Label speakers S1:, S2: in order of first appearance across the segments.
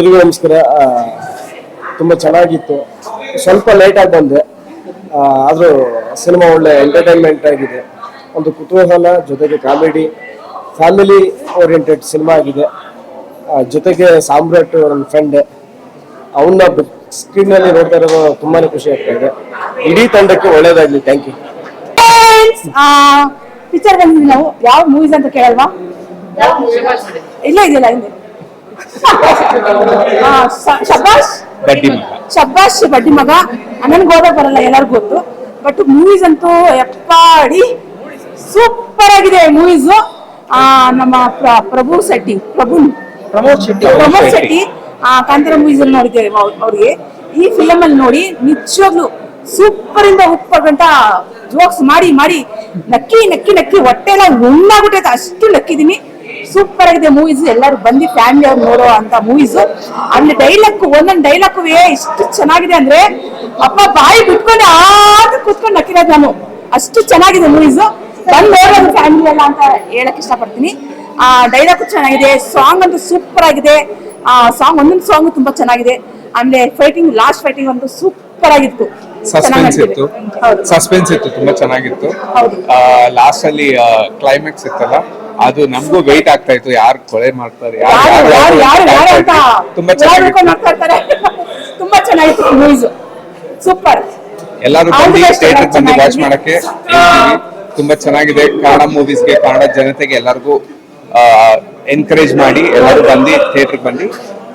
S1: ಎಲ್ರಿಗೂ ನಮಸ್ಕಾರ ತುಂಬ ಚೆನ್ನಾಗಿತ್ತು. ಸ್ವಲ್ಪ ಲೇಟಾಗಿ ಬಂದೆ. ಆದರೂ ಸಿನಿಮಾ ಒಳ್ಳೆ ಎಂಟರ್ಟೈನ್ಮೆಂಟ್ ಆಗಿದೆ. ಒಂದು ಕುತೂಹಲ ಜೊತೆಗೆ ಕಾಮಿಡಿ ಫ್ಯಾಮಿಲಿ ಓರಿಯೆಂಟೆಡ್ ಸಿನಿಮಾ ಆಗಿದೆ. ಜೊತೆಗೆ ಸಾಮ್ರಾಟ್ ನನ್ನ ಫ್ರೆಂಡ್ ಅವನ್ನ ಸ್ಕ್ರೀನಲ್ಲಿ ನೋಡ್ತಾ ಇರೋದು ತುಂಬಾ ಖುಷಿ ಆಗ್ತಾ ಇದೆ. ಇಡೀ ತಂಡಕ್ಕೆ ಒಳ್ಳೇದಾಗಲಿ. ಥ್ಯಾಂಕ್ ಯು
S2: ಪಿಕ್ಚರ್ ಬಂದಿದ್ವಿ ನಾವು. ಯಾವ ಮೂವೀಸ್ ಅಂತ ಕೇಳಲ್ವಾ? ಇಲ್ಲ ಇದೆಯಲ್ಲ ಹಿಂದೆ ಶಬಾಷ್ ಶಬ್ಬಾಷ್
S3: ಬಡ್ಡಿ ಮಗ
S2: ಅಣ್ಣನ್ ನನ್ಗೆ ಓದಕ್ ಬರಲ್ಲ ಎಲ್ಲರಿಗೂ ಗೊತ್ತು. ಬಟ್ ಮೂವೀಸ್ ಅಂತೂ ಎಪ್ಪಾಡಿ ಸೂಪರ್ ಆಗಿದೆ ಮೂವೀಸ್ ನಮ್ಮ ಪ್ರ- ಪ್ರಭು ಶೆಟ್ಟಿ ಪ್ರಭು
S1: ಪ್ರಮೋದ್ ಶೆಟ್ಟಿ
S2: ಪ್ರಮೋದ್ ಶೆಟ್ಟಿ. ಆ, ಕಾಂತಾರ ಮೂವೀಸ್ ಅಲ್ಲಿ ನೋಡಿದ್ದೇವೆ ಅವ್ರಿಗೆ. ಈ ಫಿಲಮ್ ಅಲ್ಲಿ ನೋಡಿ ನಿಜವಾಗ್ಲು ಸೂಪರ್ ಇಂದ ಉಪ್ಪಂತ ಜೋಕ್ಸ್ ಮಾಡಿ ಮಾಡಿ ನಕ್ಕಿ ನಕ್ಕಿ ನಕ್ಕಿ ಹೊಟ್ಟೆ ಎಲ್ಲ ಉಣ್ಣಾಗ್ಬಿಟ್ಟೈತೆ. ಅಷ್ಟು ನಕ್ಕಿದೀನಿ ಸೂಪರ್ ಆಗಿದೆ ಮೂವೀಸ್ ಎಲ್ಲರೂ ಬಂದಿ ಫ್ಯಾಮಿಲಿ ಅವ್ರು ನೋಡೋ ಅಂತ ಮೂವೀಸ್ ಅಲ್ಲಿ ಡೈಲಾಗ್ ಒಂದೊಂದು ಡೈಲಾಗ್ ಎಷ್ಟು ಚೆನ್ನಾಗಿದೆ ಅಂದ್ರೆ ಅಪ್ಪ ಬಾಯಿ ಬಿಟ್ಕೊಂಡು ಆಗ ಕೂತ್ಕೊಂಡು ನಕ್ಕಿರೋದು ನಾನು. ಅಷ್ಟು ಚೆನ್ನಾಗಿದೆ ಮೂವೀಸ್ ಬಂದು ನೋಡೋದು ಫ್ಯಾಮಿಲಿ ಎಲ್ಲ ಅಂತ ಹೇಳಕ್ ಇಷ್ಟಪಡ್ತೀನಿ. ಆ ಡೈಲಾಗ್ ಚೆನ್ನಾಗಿದೆ. ಸಾಂಗ್ ಅಂತೂ ಸೂಪರ್ ಆಗಿದೆ. ಆ ಸಾಂಗ್ ಒಂದೊಂದು ಸಾಂಗ್ ತುಂಬಾ ಚೆನ್ನಾಗಿದೆ. ಆಮೇಲೆ ಫೈಟಿಂಗ್ ಲಾಸ್ಟ್ ಫೈಟಿಂಗ್ ಅಂತೂ ಸೂಪರ್ ಆಗಿತ್ತು.
S3: ಸಸ್ಪೆನ್ಸ್ ಇತ್ತು. ಸಸ್ಪೆನ್ಸ್ ಇತ್ತು ತುಂಬಾ ಚೆನ್ನಾಗಿತ್ತು.
S2: ಹೌದು.
S3: ಲಾಸ್ಟ್ ಅಲ್ಲಿ ಕ್ಲೈಮ್ಯಾಕ್ಸ್ ಇತ್ತಲ್ಲ? ಅದು ನಮಗೂ ವೆಯ್ಟ್ ಆಗ್ತಾ ಇತ್ತು. ಯಾರು ಕೊಳೆ ಮಾಡ್ತಾರೆ ಯಾರು-
S2: ಯಾರು
S3: ಯಾರು-
S2: ಯಾರು ಯಾರು ಯಾರು ಅಂತ
S3: ತುಂಬಾ
S2: ಚೆನ್ನಾಗಿ ತುಂಬಾ ಚೆನ್ನಾಗಿತ್ತು ಮೂವೀಸ್ ಸೂಪರ್
S3: ಎಲ್ಲರೂ ಥಿಯೇಟರ್ ಬಂದು ವಾಚ್
S2: ಚೆನ್ನಾಗಿದೆ.
S3: ಮಾಡಕ್ಕೆ. ತುಂಬಾ ಚೆನ್ನಾಗಿದೆ. ಕನ್ನಡ ಮೂವೀಸ್ಗೆ ಕನ್ನಡ ಜನತೆಗೆ ಎಲ್ಲರಿಗೂ ಎನ್ಕರೇಜ್ ಮಾಡಿ ಎಲ್ಲರೂ ಬಂದು ಥಿಯೇಟರ್ ಬಂದು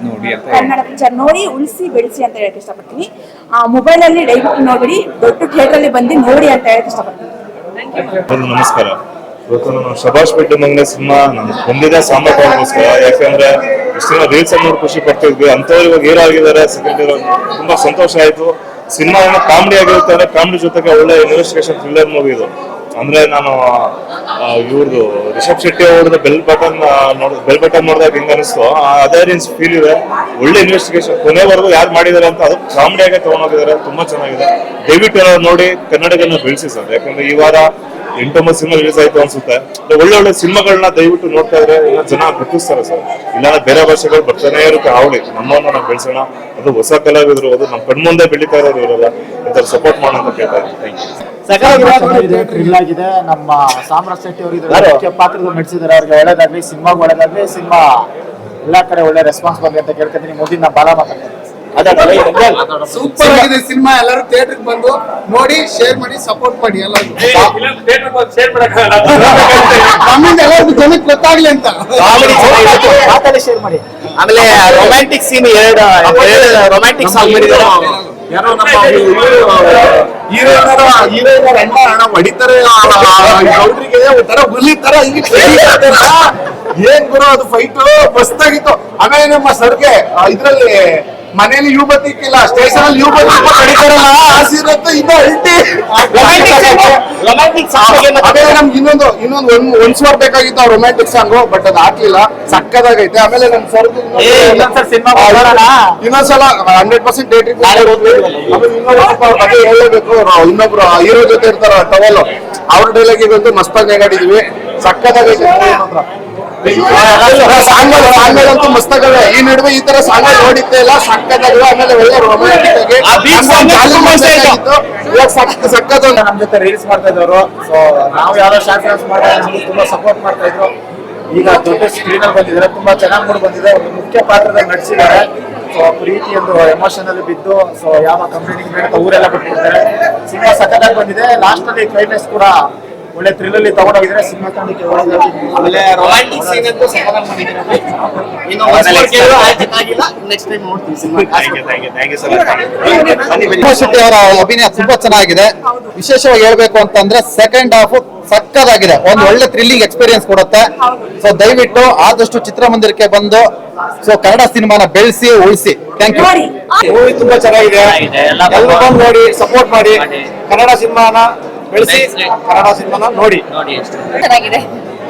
S3: ನೋಡಿ ಅಂತ
S2: ಕನ್ನಡ ಪಿಕ್ಚರ್ ನೋಡಿ ಉಳಿಸಿ ಬೆಳೆಸಿ ಅಂತ ಹೇಳಕ್ ಇಷ್ಟಪಡ್ತೀನಿ. ಆ ಮೊಬೈಲ್ ಅಲ್ಲಿ ಡೈರೆಕ್ಟ್ ನೋಡಿ ದೊಡ್ಡ ಥಿಯೇಟರ್ ಅಲ್ಲಿ ಬಂದು ನೋಡಿ ಅಂತ ಹೇಳಕ್ ಇಷ್ಟಪಡ್ತೀನಿ.
S4: ನಮಸ್ಕಾರ. ಇವತ್ತು ನಾನು ಶಬಾಷ್ ಬಿಟ್ಟು ಮಂಗ್ಲೆ ಸಿನಿಮಾ ನಾನು ಬಂದಿದೆ ಸಾಮರ್ಥ್ಯಕ್ಕೋಸ್ಕರ ಯಾಕೆಂದ್ರೆ ರೀಲ್ಸ್ ರೀಲ್ಸ್ ನೋಡಿ ಖುಷಿ ಪಡ್ತಿದ್ವಿ. ಅಂತವ್ರು ಇವಾಗ ಹೀರೋ ಆಗಿದ್ದಾರೆ ಸೆಕೆಂಡ್ ಹೀರೋ ತುಂಬಾ ಸಂತೋಷ ಆಯ್ತು. ಸಿನಿಮಾ ಏನೋ ಕಾಮಿಡಿ ಆಗಿರುತ್ತೆ ಅಂದ್ರೆ ಕಾಮಿಡಿ ಜೊತೆಗೆ ಒಳ್ಳೆ ಇನ್ವೆಸ್ಟಿಗೇಷನ್ ಥ್ರಿಲ್ಲರ್ ಮೂವಿ ಇದು. ಅಂದ್ರೆ ನಾನು ಇವ್ರದ್ದು ರಿಷಬ್ ಶೆಟ್ಟಿ ಅವ್ರದ್ದು ಬೆಲ್ ಬಟನ್ ನೋಡ್ ಬೆಲ್ ಬಟನ್ ನೋಡಿದಾಗ ಹಿಂಗ ಅನಿಸ್ತು? ಅದೇ ರೀತಿ ಫೀಲ್ ಇದೆ. ಒಳ್ಳೆ ಇನ್ವೆಸ್ಟಿಗೇಷನ್ ಕೊನೆವರೆಗೂ ಯಾರು ಮಾಡಿದ್ದಾರೆ ಅಂತ ಅದು ಕಾಮಿಡಿಯಾಗೆ ತಗೊಂಡೋಗಿದ್ದಾರೆ. ತುಂಬಾ ಚೆನ್ನಾಗಿದೆ. ದಯವಿಟ್ಟು ನೋಡಿ. ಕನ್ನಡಿಗರನ್ನ ಬೆಳೆಸಿ ಸರ್. ಯಾಕಂದ್ರೆ ಈ ವಾರ ಎಂಟೊಂಬತ್ತು ಸಿನಿಮಾ ರಿಲೀಸ್ ಆಯ್ತು ಅನ್ಸುತ್ತೆ. ಒಳ್ಳೆ ಒಳ್ಳೆ ಸಿನಿಮಾಗಳನ್ನ ದಯವಿಟ್ಟು ನೋಡ್ತಾ ಇದ್ರೆ ಜನ ಗುರುತಿಸ್ತಾರೆ ಸರ್. ಇಲ್ಲಾಂದ್ರೆ ಬೇರೆ ಭಾಷೆಗಳು ಬರ್ತಾನೆ ಇರುತ್ತೆ ಅವಳಿ ನಮ್ಮನ್ನ ನಾವು ಬೆಳೆಸೋಣ. ಅದು ಹೊಸ ಕಲಾವಿದರು ಅದು ನಮ್ಮ ಕಣ್ಮುಂದೆ ಬೆಳೀತಾ ಇರೋರು ಇವರೆಲ್ಲ ಇದರ ಸಪೋರ್ಟ್ ಮಾಡೋಣ ಅಂತ ಕೇಳ್ತಾ ಇದ್ದೀನಿ.
S5: ನಮ್ಮ ಸಾಮ್ರಾಜ್ ಶೆಟ್ಟಿ ಅವರು ನಟಿಸಿದ್ದಾರೆ. ಅವ್ರಿಗೆ ಒಳ್ಳೇದಾಗ್ಲಿ ಸಿನಿಮಾಗೆ ಒಳ್ಳೇದಾಗ್ಲಿ ಸಿನಿಮಾ ಎಲ್ಲಾ ಕಡೆ ಒಳ್ಳೆ ರೆಸ್ಪಾನ್ಸ್ ಬರ್ಲಿ ಅಂತ ಕೇಳ್ಕೊತೀನಿ ಮುಂದಿನ ನಾ ಬಾಲ ಮಾತಾಡ್ತೀನಿ
S6: ಸೂಪರ್ ಆಗಿದೆ ಸಿನಿಮಾ ಎಲ್ಲರೂ ಥಿಯೇಟರ್ ಬಂದು ನೋಡಿ ಶೇರ್ ಮಾಡಿ ಸಪೋರ್ಟ್ ಮಾಡಿ ಎಲ್ಲರೂ ನಮ್ಮಿಂದ ಎಲ್ಲರಿಗೂ ಜನಕ್ಕೆ ಗೊತ್ತಾಗ್ಲಿ ಅಂತ
S5: ಶೇರ್ ಮಾಡಿ
S7: ಆಮೇಲೆ ರೊಮ್ಯಾಂಟಿಕ್ ಸೀನ್ ಎರಡು ರೊಮ್ಯಾಂಟಿಕ್ ಸಾಂಗ್ ಮಾಡಿದ್ದಾರೆ ಯಾರೋ ನಮ್ಮ ಹೀರೋಯಿನರ ಹೀರೋಯಿನರ ಎಂಟ ಹಣ ಹೊಡಿತಾರೆ ಗೌಡ್ರಿಗೆ ಒಂಥರ ಹುಲಿ ತರ. ಏನ್ ಗುರು ಅದು ಫೈಟ್ ಮಸ್ತಾಗಿತ್ತು ಆಮೇಲೆ ನಮ್ಮ ಸರ್ಗೆ ಇದ್ರಲ್ಲಿ ಮನೇಲಿ ಯೂ ಬತ್ತಿಕ್ಕಿಲ್ಲ ಸ್ಟೇಷನ್ ಅಲ್ಲಿ ಯೂ ಬತ್ತಿ ಕಡಿತಾರಲ್ಲ ಆ ಸೀನ್ ಅಂತೂ ಇನ್ನೂ ಅಲ್ಟಿ ರೊಮ್ಯಾಂಟಿಕ್ ಸಾಂಗ್
S6: ಆಮೇಲೆ ನಮ್ಗೆ ಇನ್ನೊಂದು ಇನ್ನೊಂದು ಒಂದ್ ಒಂದ್ ಸ್ವರ್ ಬೇಕಾಗಿತ್ತು ಆ ರೊಮ್ಯಾಂಟಿಕ್ ಸಾಂಗ್ ಬಟ್ ಅದು ಹಾಕ್ಲಿಲ್ಲ. ಸಕ್ಕದಾಗೈತೆ ಆಮೇಲೆ ನಮ್ ಸರ್
S5: ಇನ್ನೊಂದ್ಸಲ
S6: ಹಂಡ್ರೆಡ್ ಪರ್ಸೆಂಟ್ ಡೇಟ್ ಬಗ್ಗೆ ಹೇಳಬೇಕು. ಇನ್ನೊಬ್ರು ಹೀರೋ ಜೊತೆ ಇರ್ತಾರ ಟವಲ್ ಅವ್ರ ಡೈಲಾಗಿಗಂತೂ ಮಸ್ತಾಗಿ ನೆಗಾಡಿದೀವಿ ಸಕ್ಕದಾಗೈತೆ ಸಾಂಗ್ಗಳು ಸಾಂಗ್ಗಳಂತೂ ಮಸ್ತಾಗವೆ ಈ ನಡುವೆ ಈ ತರ ಸಾಂಗ್ ನೋಡಿದ್ದೆ ಇಲ್ಲ ಸಕ್ಕದಾಗವೆ ಆಮೇಲೆ ಒಳ್ಳೆ ರೊಮ್ಯಾಂಟಿಕ್ ಆಗಿ. ಇವಾಗ ಸಕ್ಕ ಸಕ್ಕದ
S5: ನಮ್ಮ ಜೊತೆ ರೀಲ್ಸ್ ಮಾಡ್ತಾ ಇದ್ದವರು. ಸೊ ನಾವು ಯಾರೋ ಶಾರ್ಟ್ ಫಿಲ್ಮ್ಸ್ ಮಾಡಿದ್ರೆ ನಮ್ಗೆ ತುಂಬಾ ಸಪೋರ್ಟ್ ಮಾಡ್ತಾ ಇದ್ರು. ಈಗ ದೊಡ್ಡ ಸ್ಕ್ರೀನ್ ಅಲ್ಲಿ ಬಂದಿದ್ದಾರೆ ತುಂಬಾ ಚೆನ್ನಾಗಿ ಮೂಡ್ ಬಂದಿದೆ. ಒಂದು ಮುಖ್ಯ ಪಾತ್ರದಲ್ಲಿ ನಟಿಸಿದ್ದಾರೆ ಸೊ ಪ್ರೀತಿ ಒಂದು ಎಮೋಷನ್ ಅಲ್ಲಿ ಬಿದ್ದು ಸೊ ಯಾವ ಕಂಪ್ಲೇಂಟ್ ಊರೆಲ್ಲ ಬಿಟ್ಬಿಡ್ತಾರೆ. ಸಿನಿಮಾ ಸಕ್ಕತ್ತಾಗಿ ಬಂದಿದೆ. ಲಾಸ್ಟ್ ಅಲ್ಲಿ ಕ್ಲೈಮ್ಯಾಕ್ಸ್ ಕೂಡ ಒಳ್ಳೆ ಥ್ರಿಲ್ ಅಲ್ಲಿ ತಗೊಂಡೋಗಿದ್ರೆ ಸಿನಿಮಾ ತಂಡಕ್ಕೆ
S7: ಆಮೇಲೆ ರೊಮ್ಯಾಂಟಿಕ್ ಸೀನ್ ಅಂತೂ ಸಕ್ಕತ್ತಾಗಿ ಮಾಡಿದ್ದಾರೆ ಇನ್ನು ಕೇಳಿದ್ರು ಆಗಿಲ್ಲ ನೆಕ್ಸ್ಟ್ ಟೈಮ್ ಸಿನಿಮಾ.
S8: ಅವರ ಅಭಿನಯ ತುಂಬಾ ಚೆನ್ನಾಗಿದೆ. ವಿಶೇಷವಾಗಿ ಹೇಳ್ಬೇಕು ಅಂತಂದ್ರೆ ಸೆಕೆಂಡ್ ಹಾಫ್ ಸಕ್ಕದಾಗಿದೆ. ಒಂದು ಒಳ್ಳೆ ಥ್ರಿಲ್ಲಿಂಗ್ ಎಕ್ಸ್ಪೀರಿಯನ್ಸ್ ಕೊಡುತ್ತೆ. ಸೊ ದಯವಿಟ್ಟು ಆದಷ್ಟು ಚಿತ್ರಮಂದಿರಕ್ಕೆ ಬಂದು ಸೊ ಕನ್ನಡ ಸಿನಿಮಾನ ಬೆಳೆಸಿ ಉಳಿಸಿ. ಥ್ಯಾಂಕ್ ಯು
S1: ಮೂವಿ ತುಂಬಾ ಚೆನ್ನಾಗಿದೆ. ಎಲ್ಲರೂ ಬಂದು ನೋಡಿ ಸಪೋರ್ಟ್ ಮಾಡಿ. ಕನ್ನಡ ಸಿನಿಮಾನ ಬೆಳೆಸಿ ಕನ್ನಡ ಸಿನಿಮಾನ ನೋಡಿ.
S9: ಚೆನ್ನಾಗಿದೆ.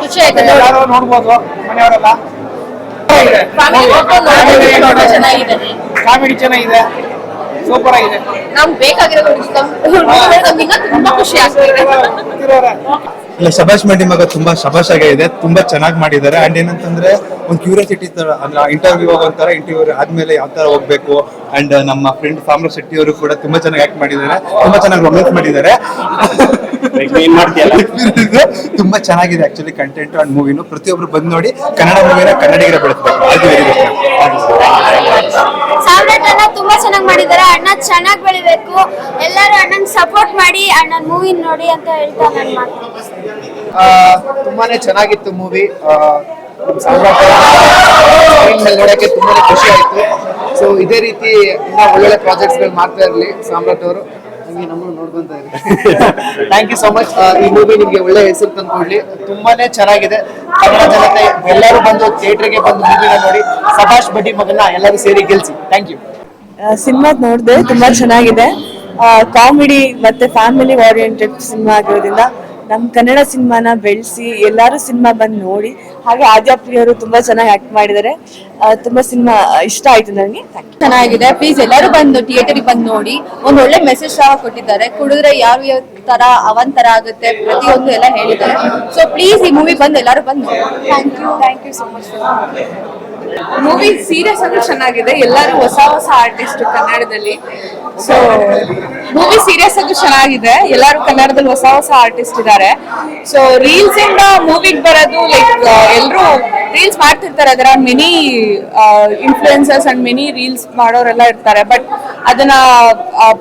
S9: ಖುಷಿ ಆಯ್ತು.
S1: ಯಾರು ನೋಡ್ಬೋದು ಮನೆಯವರೆಲ್ಲ.
S9: ಚೆನ್ನಾಗಿದೆ.
S1: ಕಾಮಿಡಿ ಚೆನ್ನಾಗಿದೆ. ಸೂಪರ್ ಆಗಿದೆ.
S9: ನಮ್ಗೆ ಬೇಕಾಗಿರೋದು ತುಂಬಾ ಖುಷಿ ಆಗ್ತಿದೆ.
S10: ಇಲ್ಲ ಶಬಾಷ್ ಮಂಡಿ ಮಗ ತುಂಬಾ ಶಬಾಷ್ ಆಗೇ ಇದೆ ತುಂಬಾ ಚೆನ್ನಾಗಿ ಮಾಡಿದ್ದಾರೆ. ಅಂಡ್ ಏನಂತಂದ್ರೆ ಒಂದು ಕ್ಯೂರಿಯಾಸಿಟಿ ತರ ಅಂದ್ರೆ ಇಂಟರ್ವ್ಯೂ ಒಂಥರ ಇಂಟರ್ವ್ಯೂ ಆದ್ಮೇಲೆ ಯಾವ ತರ ಹೋಗ್ಬೇಕು? ಅಂಡ್ ನಮ್ಮ ಫ್ರೆಂಡ್ ಸಾಮ್ರಾಜ್ ಶೆಟ್ಟಿ ಅವರು ಕೂಡ ತುಂಬಾ ಚೆನ್ನಾಗಿ ಆಕ್ಟ್ ಮಾಡಿದ್ದಾರೆ. ತುಂಬಾ ಚೆನ್ನಾಗಿ ರೊಮ್ಯಾನ್ಸ್ ಮಾಡಿದ್ದಾರೆ. ತುಂಬಾ ಚೆನ್ನಾಗಿದೆ ಆಕ್ಚುಲಿ ಕಂಟೆಂಟ್ ಅಂಡ್ ಮೂವಿನು ಪ್ರತಿಯೊಬ್ರು ಬಂದು ನೋಡಿ ಕನ್ನಡ ಮೂವಿನ ಕನ್ನಡಿಗರ ಬೆಳೆಸ್ಬೇಕು. ಅದು ವೆರಿ
S9: ಸಾಮ್ರಾಟ್ ಅಣ್ಣ ತುಂಬಾ ಚೆನ್ನಾಗಿ ಮಾಡಿದ್ದಾರೆ. ಅಣ್ಣ ಚೆನ್ನಾಗಿ ಬೆಳಿಬೇಕು. ಎಲ್ಲರೂ ಅಣ್ಣನ ಸಪೋರ್ಟ್ ಮಾಡಿ ಅಣ್ಣನ ಮೂವಿ ನೋಡಿ ಅಂತ ಹೇಳ್ತಾ ನನ್ನ ಮಾತು.
S10: ತುಂಬಾನೇ ಚೆನ್ನಾಗಿತ್ತು ಮೂವಿ ಮೇಲೆ ನೋಡಕ್ಕೆ ತುಂಬಾನೇ ಖುಷಿ ಆಯ್ತು. ಸೊ ಇದೇ ರೀತಿ ಇನ್ನ ಒಳ್ಳೊಳ್ಳೆ ಪ್ರಾಜೆಕ್ಟ್ಸ್ಗಳು ಮಾಡ್ತಾ ಇರ್ಲಿ ಸಾಮ್ರಾಟ್ ಅವರು. ಥ್ಯಾಂಕ್ ಯು ಸೊ ಮಚ್ ಈ ಮೂವಿ ನಿಮಗೆ ಒಳ್ಳೆ ಹೆಸರು ತಂದ್ಕೊಡ್ಲಿ ತುಂಬಾನೇ ಚೆನ್ನಾಗಿದೆ. ಕನ್ನಡ ಜನತೆ ಎಲ್ಲರೂ ಬಂದು ಥಿಯೇಟರ್ಗೆ ಬಂದು ಮೂವಿನ ನೋಡಿ. ಸಭಾಷ್ ಬಡ್ಡಿ ಮಗನ ಎಲ್ಲರೂ ಸೇರಿ ಗೆಲ್ಸಿ. ಥ್ಯಾಂಕ್ ಯು
S11: ಸಿನಿಮಾ ನೋಡಿದೆ, ತುಂಬಾ ಚೆನ್ನಾಗಿದೆ. ಕಾಮಿಡಿ ಮತ್ತೆ ಫ್ಯಾಮಿಲಿ ಓರಿಯೆಂಟೆಡ್ ಸಿನಿಮಾ ಆಗಿರೋದ್ರಿಂದ ನಮ್ಮ ಕನ್ನಡ ಸಿನಿಮಾನ ಬೆಳೆಸಿ ಎಲ್ಲರೂ ಸಿನಿಮಾ ಬಂದು ನೋಡಿ ಹಾಗೆ ಆದ್ಯಾಪ್ರಿಯರು ತುಂಬಾ ಚೆನ್ನಾಗಿ ಆಕ್ಟ್ ಮಾಡಿದ್ದಾರೆ. ತುಂಬಾ ಸಿನಿಮಾ ಇಷ್ಟ ಆಯ್ತು ನನಗೆ
S9: ಚೆನ್ನಾಗಿದೆ. ಪ್ಲೀಸ್ ಎಲ್ಲರೂ ಬಂದು ಥಿಯೇಟರ್ಗೆ ಬಂದು ನೋಡಿ ಒಂದು ಒಳ್ಳೆ ಮೆಸೇಜ್ ಸಹ ಕೊಟ್ಟಿದ್ದಾರೆ. ಕುಡಿದ್ರೆ ಯಾವ ಯಾವ ತರ ಅವಂತರ ತರ ಆಗುತ್ತೆ ಪ್ರತಿಯೊಂದು ಎಲ್ಲ ಹೇಳಿದ್ದಾರೆ. ಸೊ ಪ್ಲೀಸ್ ಈ ಮೂವಿ ಬಂದು ಎಲ್ಲರೂ ಬಂದು thank you thank you so much
S11: movie serious ಆಗಿ ಚೆನ್ನಾಗಿದೆ. ಎಲ್ಲರೂ ಹೊಸ ಹೊಸ ಆರ್ಟಿಸ್ಟ್ ಕನ್ನಡದಲ್ಲಿ. ಸೊ ಮೂವಿ ಸೀರಿಯಸ್ ಆಗಿ ಚೆನ್ನಾಗಿದೆ. ಎಲ್ಲರೂ ಕನ್ನಡದಲ್ಲಿ ಹೊಸ ಹೊಸ ಆರ್ಟಿಸ್ಟ್ ಇದ್ದಾರೆ ಸೊ ರೀಲ್ಸ್ ಇಂದ ಮೂವಿಗೆ ಬರೋದು ಲೈಕ್ ಎಲ್ಲರೂ ರೀಲ್ಸ್ ಮಾಡ್ತಿರ್ತಾರೆ. ಅದರ many influencers and many reels ಮಾಡೋರೆಲ್ಲ ಇರ್ತಾರೆ. ಬಟ್ ಅದನ್ನ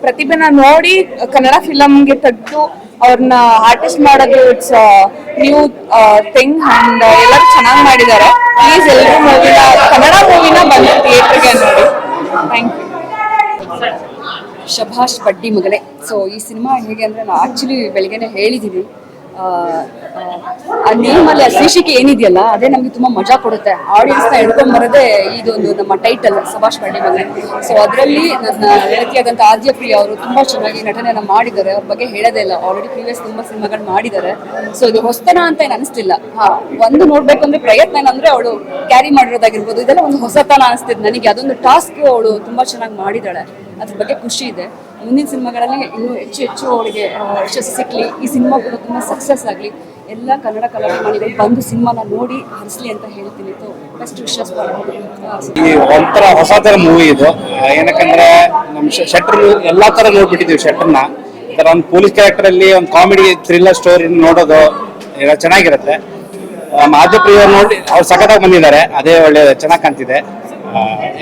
S11: ಪ್ರತಿಭೆನ ನೋಡಿ ಕನ್ನಡ ಫಿಲಮ್ಗೆ ತೆಗೆದು ಅವ್ರನ್ನ ಆರ್ಟಿಸ್ಟ್ ಮಾಡೋದು ಇಟ್ಸ್ ನ್ಯೂ ಥಿಂಗ್ ಅಂಡ್ ಎಲ್ಲರೂ ಚೆನ್ನಾಗಿ ಮಾಡಿದ್ದಾರೆ. ಪ್ಲೀಸ್ ಎಲ್ಲರೂ ಮೂವಿನ ಕನ್ನಡ ಮೂವಿನ ಬಂದು ಥಿಯೇಟರ್ಗೆ ನೋಡಿ ಥ್ಯಾಂಕ್ ಯು
S12: ಶಭಾಷ್ ಬಡ್ಡಿ ಮಗನೇ. ಸೊ ಈ ಸಿನಿಮಾ ಹೇಗೆ ಅಂದರೆ ನಾನು ಆಕ್ಚುಲಿ ಬೆಳಿಗ್ಗೆನೆ ಹೇಳಿದ್ದೀನಿ ಆ, ನೇಮಲ್ಲಿ ಆ ಶೀರ್ಷಿಕೆ ಏನಿದೆಯಲ್ಲ ಅದೇ ನಮಗೆ ತುಂಬಾ ಮಜಾ ಕೊಡುತ್ತೆ. ಆಡಿಯನ್ಸ್ ಆಡಿಯನ್ಸ್ನ ಹಿಡ್ಕೊಂಬರೋದೇ ಇದೊಂದು ನಮ್ಮ ಟೈಟಲ್ ಸಭಾಷ್ ಬಡ್ಡಿ ಮನೆ ಸೊ ಅದರಲ್ಲಿ ನನ್ನ ಗೆಳತಿಯಾದಂಥ ಆದ್ಯ ಪ್ರಿಯ ಅವರು ತುಂಬಾ ಚೆನ್ನಾಗಿ ನಟನೆಯನ್ನ ಮಾಡಿದ್ದಾರೆ. ಅವ್ರ ಬಗ್ಗೆ ಹೇಳೋದೇ ಇಲ್ಲ. ಆಲ್ರೆಡಿ ಪ್ರೀವಿಯಸ್ ತುಂಬಾ ಸಿನಿಮಾಗಳು ಮಾಡಿದ್ದಾರೆ. ಸೊ ಇದು ಹೊಸತನ ಅಂತ ಏನು ಅನಿಸ್ತಿಲ್ಲ. ಹಾ ಒಂದು ನೋಡ್ಬೇಕು ಅಂದ್ರೆ ಪ್ರಯತ್ನ ಏನಂದ್ರೆ ಅವಳು ಕ್ಯಾರಿ ಮಾಡಿರೋದಾಗಿರ್ಬೋದು. ಇದೆಲ್ಲ ಒಂದು ಹೊಸತನ ಅನಿಸ್ತಿದೆ ನನಗೆ. ಅದೊಂದು ಟಾಸ್ಕ್ ಅವಳು ತುಂಬಾ ಚೆನ್ನಾಗಿ ಮಾಡಿದಾಳೆ ಅದ್ರ ಬಗ್ಗೆ ಖುಷಿ ಇದೆ. ಮುಂದಿನ ಸಿನಿಮಾಗಳಲ್ಲಿ ಇನ್ನೂ ಹೆಚ್ಚು ಹೆಚ್ಚು ಅವಳಿಗೆ ಯಶಸ್ಸು ಸಿಕ್ಕಲಿ ಈ ಸಿನಿಮಾ ಕೂಡ ತುಂಬ ಸಕ್ಸಸ್ ಆಗಲಿ. ಎಲ್ಲ ಕನ್ನಡ ಕಲಾಭಿಮಾನಿಗಳು ಬಂದು ಸಿನಿಮಾನ ನೋಡಿ ಹರಿಸಲಿ ಅಂತ ಹೇಳ್ತೀನಿ. ಬೆಸ್ಟ್ ವಿಶಸ್
S13: ಈ ಒಂಥರ ಹೊಸ ಥರ ಮೂವಿ ಇದು. ಏನಕ್ಕಂದ್ರೆ ನಮ್ಮ ಶೆಟ್ರ್ ಎಲ್ಲ ಥರ ನೋಡ್ಬಿಟ್ಟಿದ್ದೀವಿ ಶೆಟ್ರನ್ನ ತರ ಒಂದು ಪೊಲೀಸ್ ಕ್ಯಾರೆಕ್ಟರಲ್ಲಿ ಒಂದು ಕಾಮಿಡಿ ಥ್ರಿಲ್ಲರ್ ಸ್ಟೋರಿ ನೋಡೋದು, ಎಲ್ಲ ಚೆನ್ನಾಗಿರುತ್ತೆ. ಮಾಧುಪ್ರಿಯ ನೋಡಿ, ಅವ್ರು ಸಖತ್ತಾಗಿ ಬಂದಿದ್ದಾರೆ. ಅದೇ ಒಳ್ಳೆ ಚೆನ್ನಾಗಿ ಕಾಣ್ತಿದೆ.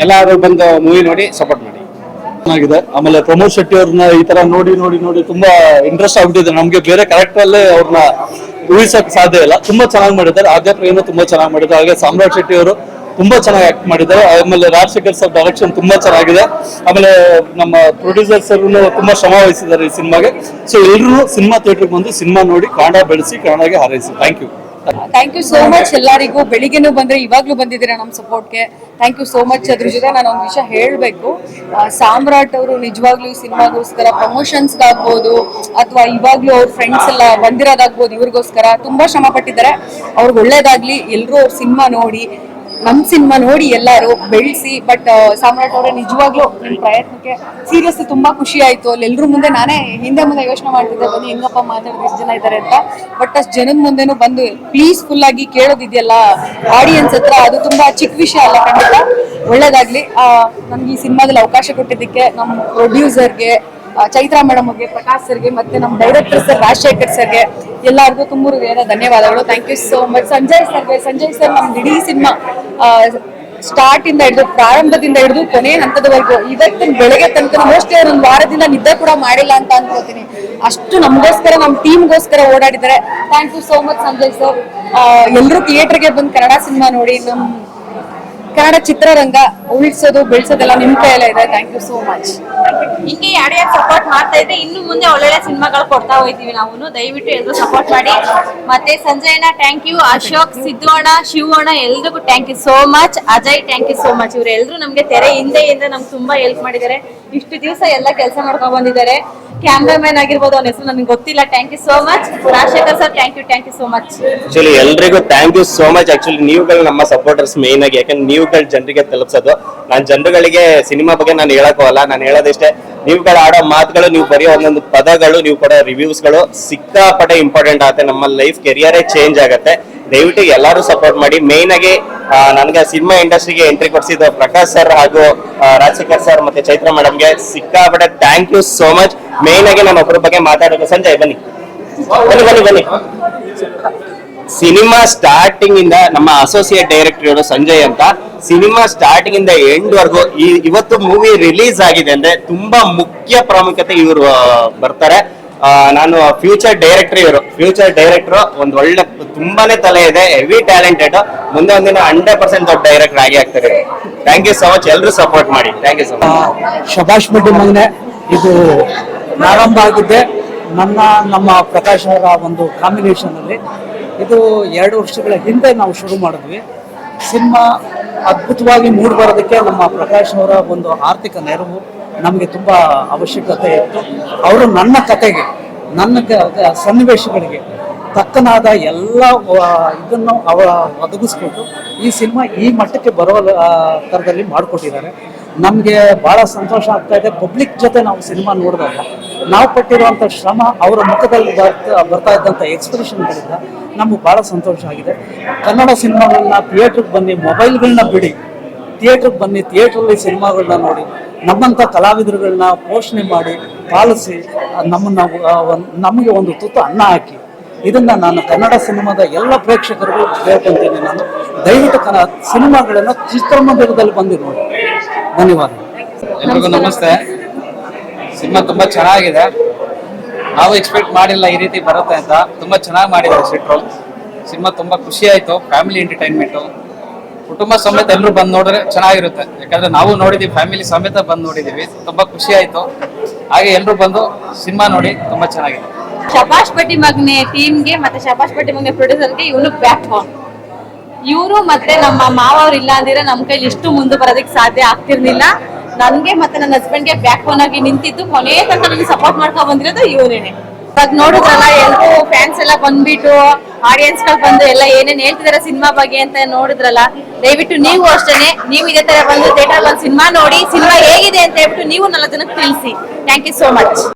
S13: ಎಲ್ಲರೂ ಬಂದು ಮೂವಿ ನೋಡಿ ಸಪೋರ್ಟ್ ಮಾಡಿ.
S14: ಚೆನ್ನಾಗಿದೆ. ಆಮೇಲೆ ಪ್ರಮೋದ್ ಶೆಟ್ಟಿ ಅವ್ರನ್ನ ಈ ತರ ನೋಡಿ ನೋಡಿ ನೋಡಿ ತುಂಬಾ ಇಂಟ್ರೆಸ್ಟ್ ಆಗ್ಬಿಟ್ಟಿದೆ. ನಮ್ಗೆ ಬೇರೆ ಕ್ಯಾರೆಕ್ಟರ್ ಅಲ್ಲೇ ಅವ್ರನ್ನ ಊಹಿಸಕ್ ಸಾಧ್ಯ ಇಲ್ಲ. ತುಂಬಾ ಚೆನ್ನಾಗಿ ಮಾಡಿದ್ದಾರೆ. ಆದ್ಯ ಪ್ರೇಮ ತುಂಬಾ ಚೆನ್ನಾಗಿ ಮಾಡಿದ್ದಾರೆ. ಹಾಗೆ ಸಾಮ್ರಾಟ್ ಶೆಟ್ಟಿ ಅವರು ತುಂಬಾ ಚೆನ್ನಾಗಿ ಆಕ್ಟ್ ಮಾಡಿದ್ದಾರೆ. ಆಮೇಲೆ ರಾಜಶೇಖರ್ ಸರ್ ಡೈರೆಕ್ಷನ್ ತುಂಬಾ ಚೆನ್ನಾಗಿದೆ. ಆಮೇಲೆ ನಮ್ಮ ಪ್ರೊಡ್ಯೂಸರ್ ಸರ್ ತುಂಬಾ ಶ್ರಮ ವಹಿಸಿದ್ದಾರೆ ಈ ಸಿನಿಮಾಗೆ. ಸೊ ಎಲ್ಲರೂ ಸಿನಿಮಾ ಥಿಯೇಟರ್ಗೆ ಬಂದು ಸಿನಿಮಾ ನೋಡಿ ಕನ್ನಡ ಬೆಳೆಸಿ ಕನ್ನಡಗೆ ಹಾರೈಸಿ. Thank you
S12: thank you so much ಎಲ್ಲರಿಗೂ. ಬೆಳಿಗ್ಗೆನೂ ಬಂದ್ರೆ ಇವಾಗ್ಲೂ ಬಂದಿದ್ದೀರಾ ನಮ್ಮ ಸಪೋರ್ಟ್ಗೆ ಥ್ಯಾಂಕ್ ಯು ಸೋ ಮಚ್ ಅದ್ರ ಜೊತೆ ನಾನು ಒಂದು ವಿಷಯ ಹೇಳಬೇಕು. ಸಾಮ್ರಾಟ್ ಅವರು ನಿಜವಾಗ್ಲೂ ಈ ಸಿನಿಮಾಗೋಸ್ಕರ ಪ್ರಮೋಷನ್ಸ್ಗಾಗ್ಬೋದು ಅಥವಾ ಇವಾಗ್ಲೂ ಅವ್ರ ಫ್ರೆಂಡ್ಸ್ ಎಲ್ಲ ಬಂದಿರೋದಾಗ್ಬೋದು ಇವ್ರಿಗೋಸ್ಕರ ತುಂಬಾ ಶ್ರಮ ಪಟ್ಟಿದ್ದಾರೆ. ಅವ್ರಿಗೆ ಒಳ್ಳೇದಾಗ್ಲಿ ಎಲ್ಲರೂ ಅವ್ರ ಸಿನಿಮಾ ನೋಡಿ ನಮ್ಮ ಸಿನಿಮಾ ನೋಡಿ ಎಲ್ಲರೂ ಬೆಳೆಸಿ ಬಟ್ ಸಾಮ್ರಾಟ್ ಅವರೇ ನಿಜವಾಗ್ಲೂ ನಿಮ್ಮ ಪ್ರಯತ್ನಕ್ಕೆ ಸೀರಿಯಸ್ ತುಂಬಾ ಖುಷಿ ಆಯ್ತು. ಅಲ್ಲಿ ಮುಂದೆ ನಾನೇ ಹಿಂದೆ ಮುಂದೆ ಯೋಚನೆ ಮಾಡ್ತಿದ್ದೆ, ಬನ್ನಿ ಹೆಂಗಪ್ಪ ಮಾತಾಡೋದು ಎಷ್ಟು ಜನ ಇದ್ದಾರೆ ಅಂತ. ಬಟ್ ಅಷ್ಟು ಜನದ ಮುಂದೆನೂ ಬಂದು ಪೀಸ್ಫುಲ್ ಆಗಿ ಕೇಳೋದಿದೆಯಲ್ಲ ಆಡಿಯನ್ಸ್ ಹತ್ರ, ಅದು ತುಂಬಾ ಚಿಕ್ಕ ವಿಷಯ ಅಲ್ಲ ಖಂಡಿತ. ಒಳ್ಳೇದಾಗ್ಲಿ. ನಮ್ಗೆ ಈ ಸಿನಿಮಾದಲ್ಲಿ ಅವಕಾಶ ಕೊಟ್ಟಿದ್ದಕ್ಕೆ ನಮ್ಮ ಪ್ರೊಡ್ಯೂಸರ್ಗೆ ಚೈತ್ರಾ ಮೇಡಮ್ಗೆ ಪ್ರಕಾಶ್ ಸರ್ಗೆ, ಮತ್ತೆ ನಮ್ಮ ಡೈರೆಕ್ಟರ್ ಸರ್ ರಾಜಶೇಖರ್ ಸರ್ಗೆ ಎಲ್ಲರಿಗೂ ತುಂಬ ಧನ್ಯವಾದಗಳು. Thank you so much Sanjay ಸರ್ಗೆ ಸಂಜಯ್ ಸರ್ ನಮ್ಮ ಇಡೀ ಸಿನಿಮಾ ಸ್ಟಾರ್ಟ್ ಇಂದ ಹಿಡಿದು ಪ್ರಾರಂಭದಿಂದ ಹಿಡಿದು ಕೊನೆ ಹಂತದವರೆಗೂ ಇವತ್ತಿನ ಬೆಳಗ್ಗೆ ತನಕ ಮೋಸ್ಟ್ಲಿ ಅವ್ರು ಒಂದು ವಾರದಿಂದ ನಿದ್ದೆ ಕೂಡ ಮಾಡಿಲ್ಲ ಅಂತ ಅನ್ಕೋತೀನಿ. ಅಷ್ಟು ನಮಗೋಸ್ಕರ ನಮ್ಮ ಟೀಮ್ಗೋಸ್ಕರ ಓಡಾಡಿದ್ದಾರೆ. Thank you so much Sanjay sir ಎಲ್ಲರೂ ಥಿಯೇಟರ್ಗೆ ಬಂದು ಕನ್ನಡ ಸಿನಿಮಾ ನೋಡಿ ನಮ್ಮ ಕನ್ನಡ ಚಿತ್ರರಂಗ ಉಳಿಸೋದು, ಬೆಳೆಸೋದೆಲ್ಲ ನಿಮ್ ಕೈಯಲ್ಲೇ ಇದೆ. ಥ್ಯಾಂಕ್ ಯು ಸೋ ಮಚ್
S9: ಹಿಂಗೆ ಯಾರು ಯಾರು ಸಪೋರ್ಟ್ ಮಾಡ್ತಾ ಇದ್ರೆ ಇನ್ನು ಮುಂದೆ ಒಳ್ಳೊಳ್ಳೆ ಸಿನಿಮಾಗಳು ಕೊಡ್ತಾ ಹೋಗ್ತೀವಿ ನಾವು ದಯವಿಟ್ಟು ಎಲ್ಲರೂ ಸಪೋರ್ಟ್ ಮಾಡಿ. ಮತ್ತೆ ಸಂಜಯನ ಥ್ಯಾಂಕ್ ಯು ಅಶೋಕ್ ಸಿದ್ದು ಅಣ್ಣ ಶಿವ ಎಲ್ರಿಗೂ thank you so much Ajay thank you so much ಇವ್ರು ಎಲ್ರು ನಮ್ಗೆ ತೆರೆ ಹಿಂದೆ ಇಂದ ನಮ್ಗೆ ತುಂಬಾ ಹೆಲ್ಪ್ ಮಾಡಿದ್ದಾರೆ. ಇಷ್ಟು ದಿವಸ ಎಲ್ಲ ಕೆಲಸ ಮಾಡ್ಕೊಂಡ್ ಬಂದಿದ್ದಾರೆ. ಕ್ಯಾಮ್ರಾಮನ್ ಆಗಿರ್ಬೋದು, ಅವನ ಹೆಸರು ನನಗೆ ಗೊತ್ತಿಲ್ಲ. Thank you so much Rajashekar sir thank you thank you so much
S7: actually ಎಲ್ರಿಗೂ thank you so much actually ನೀವುಗಳು ನಮ್ಮ ಸಪೋರ್ಟರ್ಸ್ ಮೇನ್ ಆಗಿ. ಯಾಕಂದ್ರೆ ನೀವುಗಳು ಜನರಿಗೆ ತಲುಪಿಸೋದು. ನಾನು ಜನರುಗಳಿಗೆ ಸಿನಿಮಾ ಬಗ್ಗೆ ನಾನು ಹೇಳಕ್ಕೋಲ್ಲ ನಾನು ಹೇಳೋದಿಷ್ಟೇ, ನೀವುಗಳು ಆಡೋ ಮಾತುಗಳು, ನೀವು ಬರೆಯೋ ಒಂದೊಂದು ಪದಗಳು, ನೀವು ಕೊಡೋ ರಿವ್ಯೂಸ್ಗಳು ಸಿಕ್ಕಾಪಟ್ಟೆ ಇಂಪಾರ್ಟೆಂಟ್ ಆಗುತ್ತೆ. ನಮ್ಮ ಲೈಫ್ ಕೆರಿಯರೇ ಚೇಂಜ್ ಆಗುತ್ತೆ. ದಯವಿಟ್ಟು ಎಲ್ಲರೂ ಸಪೋರ್ಟ್ ಮಾಡಿ. ಮೇನ್ ಆಗಿ ನನಗೆ ಸಿನಿಮಾ ಇಂಡಸ್ಟ್ರಿಗೆ ಎಂಟ್ರಿ ಕೊಡಿಸಿದ ಪ್ರಕಾಶ್ ಸರ್ ಹಾಗೂ ರಾಜಶೇಖರ್ ಸರ್ ಮತ್ತೆ ಚೈತ್ರ ಮೇಡಮ್ಗೆ ಸಿಕ್ಕಾಪಟ್ಟೆ thank you so much main ಆಗಿ ನಾನು ಒಬ್ಬರ ಬಗ್ಗೆ ಮಾತಾಡೋದು ಸಂಜಯ್, ಬನ್ನಿ. ಬನ್ನಿ ಬನ್ನಿ ಬನ್ನಿ. ಸಿನಿಮಾ ಸ್ಟಾರ್ಟಿಂಗ್ ಇಂದ ನಮ್ಮ ಅಸೋಸಿಯೇಟ್ ಡೈರೆಕ್ಟರ್ ಇವರು ಸಂಜಯ್ ಅಂತ. ಸಿನಿಮಾ ಸ್ಟಾರ್ಟಿಂಗ್ ಇಂದ ಎಂಡ್ ವರ್ಗು ಈ, ಇವತ್ತು ಮೂವಿ ರಿಲೀಸ್ ಆಗಿದೆ ಅಂದ್ರೆ ತುಂಬಾ ಮುಖ್ಯ ಪ್ರಾಮುಖ್ಯತೆ ಇವರು ಬರ್ತಾರೆ. ನಾನು ಫ್ಯೂಚರ್ ಡೈರೆಕ್ಟರ್ ಇವರು. ಫ್ಯೂಚರ್ ಡೈರೆಕ್ಟರ್ ಒಂದು ಒಳ್ಳೆ, ತುಂಬಾನೇ ತಲೆ ಇದೆ ಹೆವಿ ಟ್ಯಾಲೆಂಟೆಡ್ ಮುಂದೆ ಒಂದಿನ ಹಂಡ್ರೆಡ್ ಪರ್ಸೆಂಟ್ ದೊಡ್ಡ ಡೈರೆಕ್ಟರ್ ಆಗಿ ಆಗ್ತಾರೆ. ಥ್ಯಾಂಕ್ ಯು ಸೊ ಮಚ್ ಎಲ್ಲರೂ ಸಪೋರ್ಟ್ ಮಾಡಿ. ಥ್ಯಾಂಕ್ ಯು ಸೊ ಮಚ್
S15: ಶಬಾಷ್ ಬಿಟ್ಟು ಮಗನೆ, ಇದು ಪ್ರಾರಂಭ ಆಗಿದ್ದೆ. ನನ್ನ, ನಮ್ಮ ಪ್ರಕಾಶ್ ಅವರ ಒಂದು ಕಾಂಬಿನೇಷನ್ ಅಲ್ಲಿ. ಇದು ಎರಡು ವರ್ಷಗಳ ಹಿಂದೆ ನಾವು ಶುರು ಮಾಡಿದ್ವಿ. ಸಿನಿಮಾ ಅದ್ಭುತವಾಗಿ ಮೂಡಿ ಬರೋದಕ್ಕೆ ನಮ್ಮ ಪ್ರಕಾಶ್ ಅವರ ಒಂದು ಆರ್ಥಿಕ ನೆರವು ನಮಗೆ ತುಂಬ ಅವಶ್ಯಕತೆ ಇತ್ತು. ಅವರು ನನ್ನ ಕತೆಗೆ, ನನ್ನ ಸನ್ನಿವೇಶಗಳಿಗೆ ತಕ್ಕನಾದ ಎಲ್ಲ ಇದನ್ನು ಅವ ಒದಗಿಸ್ಕೊಟ್ಟು ಈ ಸಿನಿಮಾ ಈ ಮಟ್ಟಕ್ಕೆ ಬರೋ ಥರದಲ್ಲಿ ಮಾಡಿಕೊಟ್ಟಿದ್ದಾರೆ. ನಮಗೆ ಭಾಳ ಸಂತೋಷ ಆಗ್ತಾ ಇದೆ. ಪಬ್ಲಿಕ್ ಜೊತೆ ನಾವು ಸಿನಿಮಾ ನೋಡಿದಾಗ ನಾವು ಪಟ್ಟಿರುವಂಥ ಶ್ರಮ ಅವರ ಮುಖದಲ್ಲಿ ಬರ್ತಾ ಬರ್ತಾ ಇದ್ದಂಥ ಎಕ್ಸ್ಪ್ರೆಷನ್ಗಳಿಂದ ನಮಗೆ ಭಾಳ ಸಂತೋಷ ಆಗಿದೆ. ಕನ್ನಡ ಸಿನಿಮಾಗಳನ್ನ ಥಿಯೇಟ್ರಿಗೆ ಬನ್ನಿ ಮೊಬೈಲ್ಗಳನ್ನ ಬಿಡಿ. ಥಿಯೇಟ್ರಿಗೆ ಬನ್ನಿ ಥಿಯೇಟ್ರಲ್ಲಿ ಸಿನಿಮಾಗಳನ್ನ ನೋಡಿ, ನಮ್ಮಂಥ ಕಲಾವಿದರುಗಳನ್ನ ಪೋಷಣೆ ಮಾಡಿ, ಪಾಲಿಸಿ, ನಮ್ಮನ್ನು ನಮಗೆ ಒಂದು ತುತ್ತು ಅನ್ನ ಹಾಕಿ. ಇದನ್ನ ನಾನು ಕನ್ನಡ ಸಿನಿಮಾದ ಎಲ್ಲ ಪ್ರೇಕ್ಷಕರಿಗೂ ಕೇಳ್ಕೊಂತೀನಿ ನಾನು. ದಯವಿಟ್ಟು ಕನ, ಸಿನಿಮಾಗಳನ್ನ ಚಿತ್ರಮಂದಿರದಲ್ಲಿ ಬಂದು ನೋಡಿ. ಧನ್ಯವಾದ.
S13: ಎಲ್ರಿಗೂ ನಮಸ್ತೆ. ಸಿನಿಮಾ ತುಂಬಾ ಚೆನ್ನಾಗಿದೆ. ನಾವು ಎಕ್ಸ್ಪೆಕ್ಟ್ ಮಾಡಿಲ್ಲ ಈ ರೀತಿ ಬರುತ್ತೆ ಅಂತ. ತುಂಬಾ ಚೆನ್ನಾಗಿ ಮಾಡಿದ್ದಾರೆ ಸಿಟ್ರೋಲ್ ಸಿನಿಮಾ ತುಂಬಾ ಖುಷಿ ಆಯ್ತು. Family entertainment. ಕುಟುಂಬ ಸಮೇತ ಎಲ್ಲರೂ ಬಂದು ನೋಡಿದ್ರೆ ಚೆನ್ನಾಗಿರುತ್ತೆ. ಯಾಕಂದ್ರೆ ನಾವು ನೋಡಿದೀವಿ ಫ್ಯಾಮಿಲಿ ಸಮೇತ ಬಂದು ನೋಡಿದೀವಿ. ತುಂಬಾ ಖುಷಿ ಆಯ್ತು. ಹಾಗೆ ಎಲ್ಲರೂ ಬಂದು ಸಿನಿಮಾ ನೋಡಿ ತುಂಬಾ ಚೆನ್ನಾಗಿದೆ.
S9: ಶಬಾಷ್ ಪಟ್ಟಿ ಮಗ್ನೆ ಟೀಮ್ಗೆ ಮತ್ತೆ ಶಬಾಷ್ ಪಟ್ಟಿ ಮಗ್ನೆ ಪ್ರೊಡ್ಯೂಸರ್ಗೆ ಇವನು ಪ್ಲಾಟ್ಫಾರ್ಮ್ ಇವರು ಮತ್ತೆ ನಮ್ಮ ಮಾವ ಅವ್ರು ಇಲ್ಲ ಅಂದಿದ್ರೆ ನಮ್ ಕೈಲಿ ಇಷ್ಟು ಮುಂದೆ ಬರೋದಕ್ಕೆ ಸಾಧ್ಯ ಆಗ್ತಿರ್ಲಿಲ್ಲ. ನನ್ಗೆ ಮತ್ತೆ ನನ್ನ ಹಸ್ಬೆಂಡ್ಗೆ ಬ್ಯಾಕ್ ಫೋನ್ ಆಗಿ ನಿಂತಿದ್ದು. ಕೊನೆ ತನಕ ಸಪೋರ್ಟ್ ಮಾಡ್ಕೊಂಡ್ ಬಂದಿರೋದು ಇವರೇನೆ. ಇವಾಗ ನೋಡಿದ್ರಲ್ಲ ಎಲ್ರು ಫ್ಯಾನ್ಸ್ ಎಲ್ಲ ಬಂದ್ಬಿಟ್ಟು ಆಡಿಯನ್ಸ್ಗಳು ಬಂದು ಎಲ್ಲ ಏನೇನ್ ಹೇಳ್ತಿದಾರೆ ಸಿನಿಮಾ ಬಗ್ಗೆ ಅಂತ ನೋಡಿದ್ರಲ್ಲ, ದಯವಿಟ್ಟು ನೀವು ಅಷ್ಟೇನೆ, ನೀವು ಇದೇ ತರ ಬಂದು ಥಿಯೇಟರ್ ಸಿನಿಮಾ ನೋಡಿ, ಸಿನಿಮಾ ಹೇಗಿದೆ ಅಂತ ಹೇಳ್ಬಿಟ್ಟು ನೀವು ನಾಲ್ಕು ಜನಕ್ಕೆ ತಿಳಿಸಿ. Thank you so much